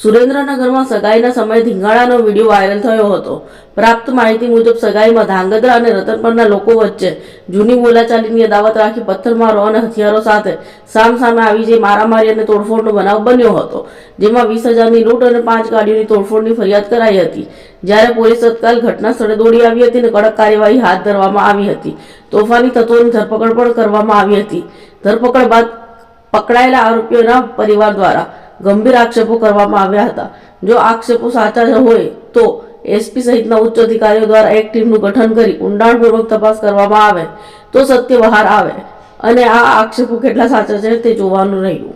સુરેન્દ્રનગરમાં સગાઈના સમયે ધીંગાણાનો video viral થયો હતો. પ્રાપ્ત માહિતી મુજબ સગાઈમાં ધાંગધ્રા અને રતનપરના લોકો વચ્ચે જૂની બોલાચાલીની અદાવત રાખી પથ્થરમારો અને હથિયારો સાથે સામસામે આવી જઈ મારામારી અને તોડફોડનો બનાવ બન્યો હતો, જેમાં વીસ હજારની લૂંટ અને પાંચ ગાડીઓની તોડફોડની ફરિયાદ કરાઈ હતી. જ્યારે પોલીસ તત્કાલ ઘટના સ્થળે દોડી આવી હતી અને કડક કાર્યવાહી હાથ ધરવામાં આવી હતી. તોફાની તત્વોની ધરપકડ પણ કરવામાં આવી હતી. ધરપકડ બાદ પકડાયેલા આરોપીઓના પરિવાર દ્વારા ગંભીર આક્ષેપો કરવામાં આવ્યા હતા. જો આક્ષેપો સાચા હોય તો એસપી સહિતના ઉચ્ચ અધિકારીઓ દ્વારા એક ટીમનું ગઠન કરી ઊંડાણપૂર્વક તપાસ કરવામાં આવે તો સત્ય બહાર આવે. અને આ આક્ષેપો કેટલા સાચા છે તે જોવાનું રહ્યું.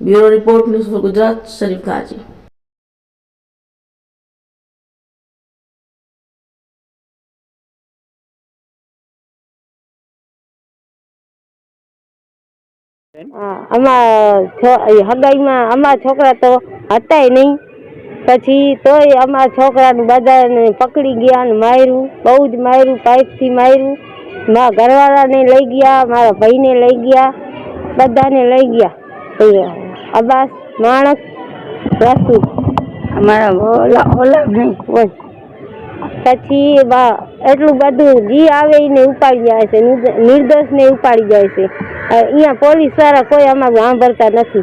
Bureau report news Gujarat, Sharif Gazi અમારા હગાઈમાં અમારા છોકરા તો હતાય નહીં. પછી તોય અમારા છોકરા બધાને પકડી ગયા ને માર્યું બહુ જ માર્યું પાઇપથી માર્યું. મારા ઘરવાળાને લઈ ગયા મારા ભાઈને લઈ ગયા બધાને લઈ ગયા. અબાસ માણસ રસુ અમારા ઓલા ઓલા નહીં. પછી બા એટલું બધું જી આવે એને ઉપાડી જાય છે નિર્દ- નિર્દોષને ઉપાડી જાય છે. અહીંયા પોલીસવાળા કોઈ અમારું સાંભળતા નથી.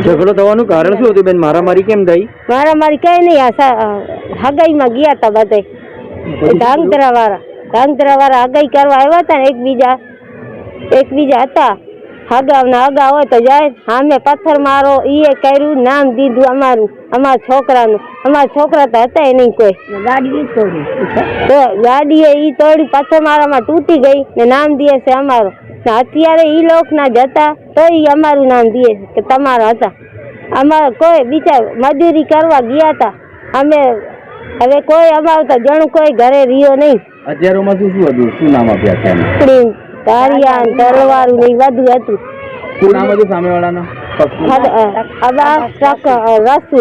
ઝઘડો થવાનું કારણ શું હતું બેન? મારામારી કેમ થઈ? મારા મારી કઈ નહીં આ સા- હગાઈમાં ગયા તા બધા. ધાંગધ્રા વાળા ધાંગધ્રા વાળા હગાઈ કરવા આવ્યા હતા ને એકબીજા એકબીજા હતા. હગાવના હગા હોય તો જાય સામે પથ્થર મારો ઈએ કર્યું નામ દીધું અમારું. અમારા છોકરાનું અમારા છોકરા તો હતા નહીં કોઈ ગાડી તો ઈ તોડી પથ્થર મારામાં તૂટી ગઈ ને નામ દે છે અમારો ને અત્યારે ઈ લોક ના જતા તો ઈ અમારું નામ દે છે કે તમારા હતા અમારે કોઈ બીજા મજૂરી કરવા ગયા હતા અમે હવે કોઈ અમારું તો જણું કોઈ ઘરે રહ્યો નહીં હથિયારોમાં શું શું હતું શું નામ આપ્યા છે એમને તારિયા ને તલવારું ને બધું હતું શું નામ હતું સામેવાળાના? અબા ટ્રક રસુ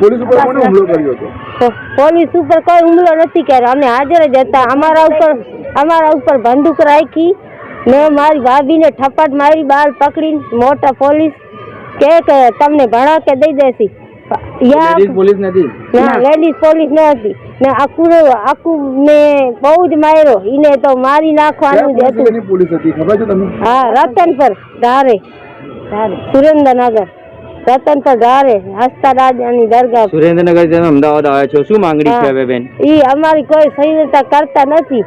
પોલીસ ઉપર કોણે હુમલો કર્યો હતો? પોલીસ ઉપર કોઈ હુમલો નથી કર્યો. અમે હાજર જ હતા. અમારા ઉપર અમારા ઉપર બંદૂક રાખી મેં મારી ભાભીને ઠપાટ મારી બાર પકડી મોટા પોલીસ કે કે તમને ભણા કે દઈ દેસી પોલીસ નથી? ના લેડીઝ પોલીસ નથી ને આખું આખું ને બહુ જ માર્યો. ઈને તો મારી નાખવાનું જ હતું. પોલીસ હતી? ખબર છે તમને? હા રતન પર ધારે સુરેન્દ્રનગર. રતન ધારે રાજાની દરગાહ. સુરેન્દ્રનગર તમે અમદાવાદ આવ્યા છો. શું માંગણી છે હવે બેન? ઈ અમારી કોઈ સહાયતા કરતા નથી.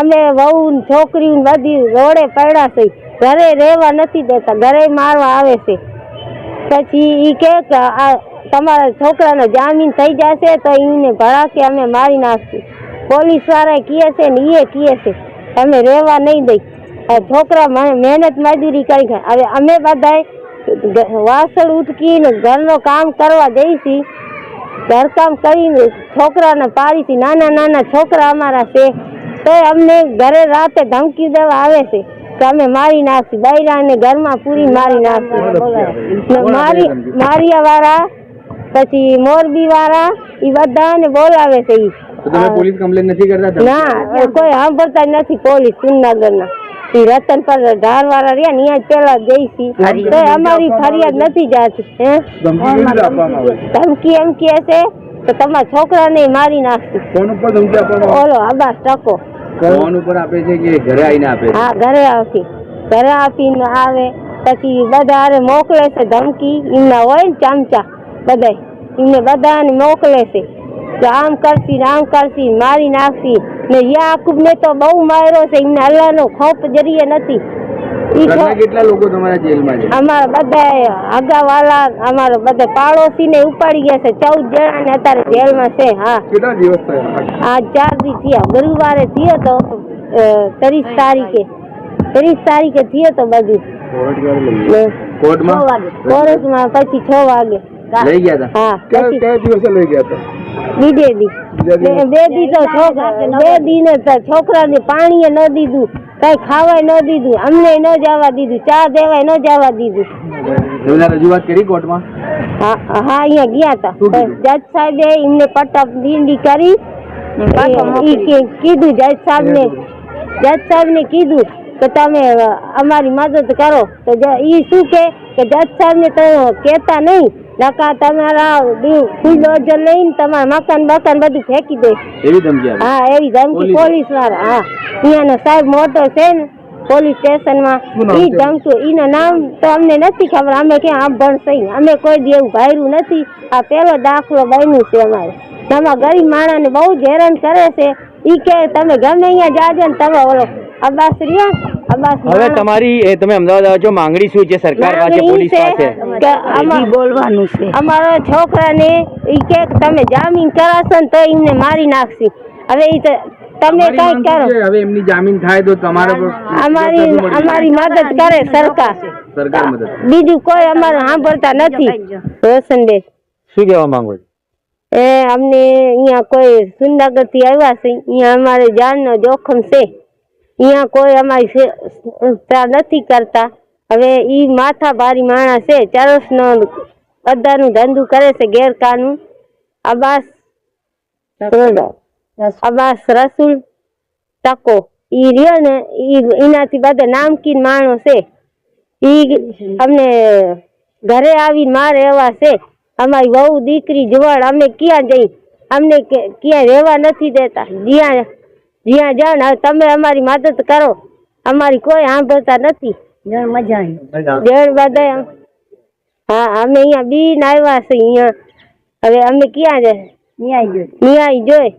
અમે વહુ છોકરી બધી રોડે પડ્યા છે. ઘરે રહેવા નથી દેતા. ઘરે મારવા આવે છે. પછી ઈ કે તમારા છોકરાનો જામીન થઈ જશે તો એને ભડા કે અમે મારી નાખશું. પોલીસવાળા કહે છે ને ઈએ કહે છે અમે રહેવા નહીં દઈ. આ છોકરા મહેનત મજૂરી કરી હવે અમે બધાય વાસણ ઉટકીને ઘરનો કામ કરવા જઈશી ઘરકામ કરીને છોકરાને પાડીથી નાના નાના છોકરા અમારા છે. તો અમને ઘરે રાતે ધમકી દેવા આવે છે કે અમે મારી નાખી બૈરાને ઘરમાં પૂરી મારી નાખશું. મારી મારિયા વાળા પછી મોરબી વાળા એ બધાને બોલાવે છે ઈ. પોલીસ કમ્પ્લેન નથી કરતા ના કોઈ સાંભળતા નથી પોલીસ સુરનગરના રતન પર ઢાર વાળા રહ્યા ને અહીંયા પેલા ગઈ તો. અમારી ફરિયાદ નથી જાતી હે? ધમકી છે? એમ કે છે તો તમારા છોકરાને મારી નાખશું. ફોન ઉપર ધમકી આપવામાં ઓલો આબાસ ટકો. ફોન ઉપર આપે છે કે ઘરે આવીને આપે હા ઘરે આવતી ઘરે આપીને આવે પછી બધા હારે મોકલે છે ધમકી. એમના હોય ને ચામચા બધાય. એમને બધાને મોકલે છે. તો આમ કરશી આમ કરશી મારી નાખશી. ને યાકુબ ને તો બહુ માર્યો છે એમને અલ્લાહનો ખોફ જરીએ નથી. ઈ ઘરના ખો- કેટલા લોકો તમારા જેલમાં છે? અમારા બધા હગાવાલા અમારા બધા પાડોશી ને ઉપાડી ગયા છે ચૌદ જણા ને અત્યારે જેલમાં છે હા. કેટલા દિવસ થયા? આ ચાર દી થયા ગુરુવારે થયો તો ત્રીસ તારીખે. ત્રીસ તારીખે થયો તો બધું. કોર્ટમાં? કોર્ટમાં પછી છ વાગે. લઈ ગયા હતા હા કયા દિવસે લઈ ગયા હતા બીજે દી બે- દી તો છોકરા બે દી ને છોકરાને પાણીએ ન દીધું કઈ ખાવાય ન દીધું અમને ન જવા દીધું ચા દેવાય ન જવા દીધું. રજૂઆત કરી કોર્ટમાં? હા હા અહીંયા ગયા હતા? જજ સાહેબે એમને પટક દીંડી કરી. એ- ઈ કે- કીધું જજ સાહેબ ને જજ સાહેબ ને કીધું કે તમે અમારી મદદ કરો. તો એ શું કે કે જજ સાહેબને તો કહેતા નહીં. નકા તમારા ફૂલ લઈને તમારા મકાન બકાન બધું ફેંકી દે. એવી ધમકી હા એવી ધમકી પોલીસ? વાળા હા. અહીંયાનો સાહેબ મોટો છે ને પોલીસ સ્ટેશનમાં. એ ધમકી એનું નામ તો અમને નથી ખબર. અમે ક્યાં આંભણ સહી? અમે કોઈ દી એવું ભાયરું નથી. આ પહેલો દાખલો બન્યું છે અમારે. તમારા ગરીબ માણસને બહુ જ હેરાન કરે છે. ઈ કે તમે ગમે અહીંયા જાજો ને તમે ઓલો અબ્બાસ હવે તમારી તમે અમદાવાદ આવો છો માંગણી શું છે સરકાર પાસે પોલીસ પાસે? કે બોલવાનું છે. અમારો છોકરાને ઈ કે તમે જામીન કરાશો ને તો એમને મારી નાખશી. હવે ઈ તમે અમારી કઈ કરો. હવે એમની જામીન થાય તો તમારો અમારી અમારી મદદ કરે સરકાર. સરકાર મદદ બીજું કોઈ અમારે સાંભળતા નથી. રોશનબેન. શું કહેવા માંગો છો? એ અમને અહીંયા કોઈ સુંદાગરથી આવ્યા છે અહીંયા અમારે જાનનો જોખમ છે. અહીંયા કોઈ અમારી નથી કરતા. હવે ઈ માથા ભારી માણસ છે ચરસનો બધાનું ધંધું કરે છે ગેરકાનું અબાસ અબાસ રસુલ. ટકો ઈ રહ્યો ને ઈ એનાથી બધા નામકીન માણો છે. ઈ અમને ઘરે આવી મારે એવા છે. અમારી વહુ દીકરી જુવાળ અમે ક્યાં જઈ? અમને ક્યાં રહેવા નથી દેતા. જ્યાં જ્યાં જાઓ ને તમે અમારી મદદ કરો. અમારી કોઈ સાંભળતા નથી. મજા આવી. જળ બધા હા અમે અહીંયા બીન આવ્યા છે અહીંયા. હવે અમે ક્યાં જાય ન્યાય જોઈ ન્યાય જોઈ